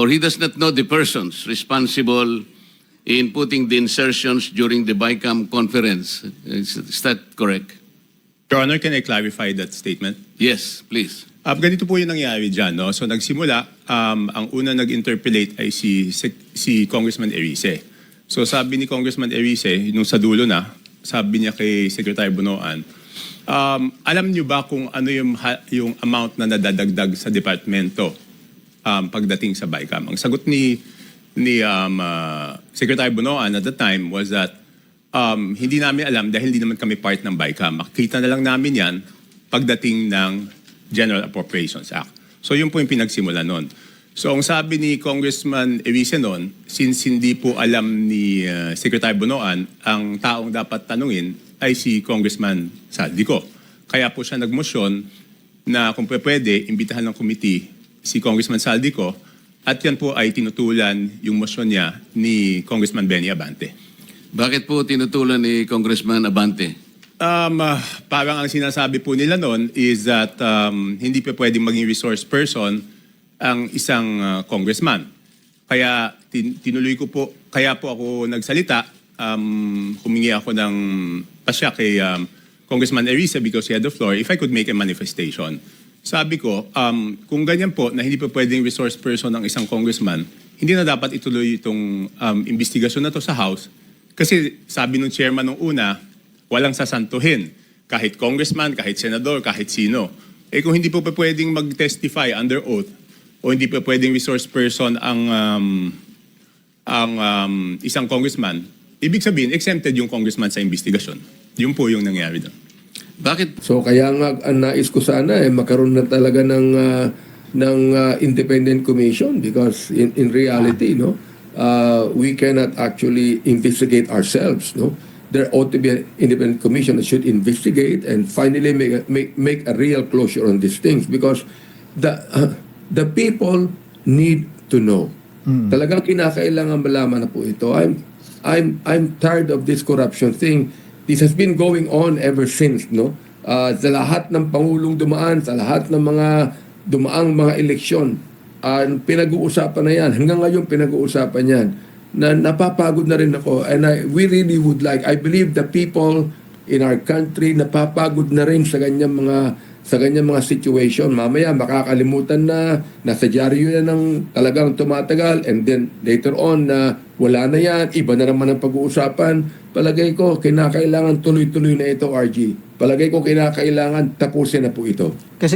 or he does not know the persons responsible in putting the insertions during the BICAM conference. Is, is that correct? Your Honor, can I clarify that statement? Yes, please. Uh, ganito po yung nangyari dyan. No? So nagsimula, um, ang una nag-interpellate ay si, si, si Congressman Erice. So sabi ni Congressman Erice, nung sa dulo na, sabi niya kay Secretary Bonoan, um, alam niyo ba kung ano yung, yung amount na nadadagdag sa departamento um, pagdating sa BICAM? Ang sagot ni, ni um, uh, Secretary Bonoan at the time was that um, hindi namin alam dahil hindi naman kami part ng BICAM. Makikita na lang namin yan pagdating ng General Appropriations Act. So yun po yung pinagsimula nun. So ang sabi ni Congressman Erice noon, since hindi po alam ni uh, Secretary Bonoan, ang taong dapat tanungin ay si Congressman Saldico. Kaya po siya nagmosyon na kung pwede, imbitahan ng committee si Congressman Saldico at yan po ay tinutulan yung motion niya ni Congressman Benny Abante. Bakit po tinutulan ni Congressman Abante? Um, ah, parang ang sinasabi po nila noon is that um, hindi pa pwedeng maging resource person ang isang ah, congressman. Kaya tin- tinuloy ko po, kaya po ako nagsalita, um, humingi ako ng pasya kay um, Congressman Erice because he had the floor, if I could make a manifestation. Sabi ko, um, kung ganyan po na hindi pa pwedeng resource person ang isang congressman, hindi na dapat ituloy itong um, investigasyon na to sa House kasi sabi nung chairman nung una, walang sasantuhin. Kahit congressman, kahit senador, kahit sino. Eh kung hindi po pa pwedeng mag-testify under oath o hindi pa pwedeng resource person ang um, ang um, isang congressman, ibig sabihin exempted yung congressman sa investigasyon. Yun po yung nangyari doon. Bakit? So kaya nga ang nais ko sana eh magkaroon na talaga ng ah, ng ah, independent commission because in in reality no uh, we cannot actually investigate ourselves no. There ought to be an independent commission that should investigate and finally make a, make make a real closure on these things because the uh, the people need to know. Talagang kinakailangan malaman na po ito. I'm I'm I'm tired of this corruption thing This has been going on ever since, no? Ah, sa lahat ng pangulong dumaan, sa lahat ng mga dumaang mga eleksyon, ah, pinag-uusapan na yan. Hanggang ngayon pinag-uusapan yan. Na napapagod na rin ako. And I, we really would like, I believe the people in our country napapagod na rin sa ganyang mga sa ganyang mga situation. Mamaya makakalimutan na, nasa dyaryo na ng talagang tumatagal and then later on na wala na yan, iba na naman ang pag-uusapan. Palagay ko, kinakailangan tuloy-tuloy na ito, RG. Palagay ko, kinakailangan tapusin na po ito. Kasi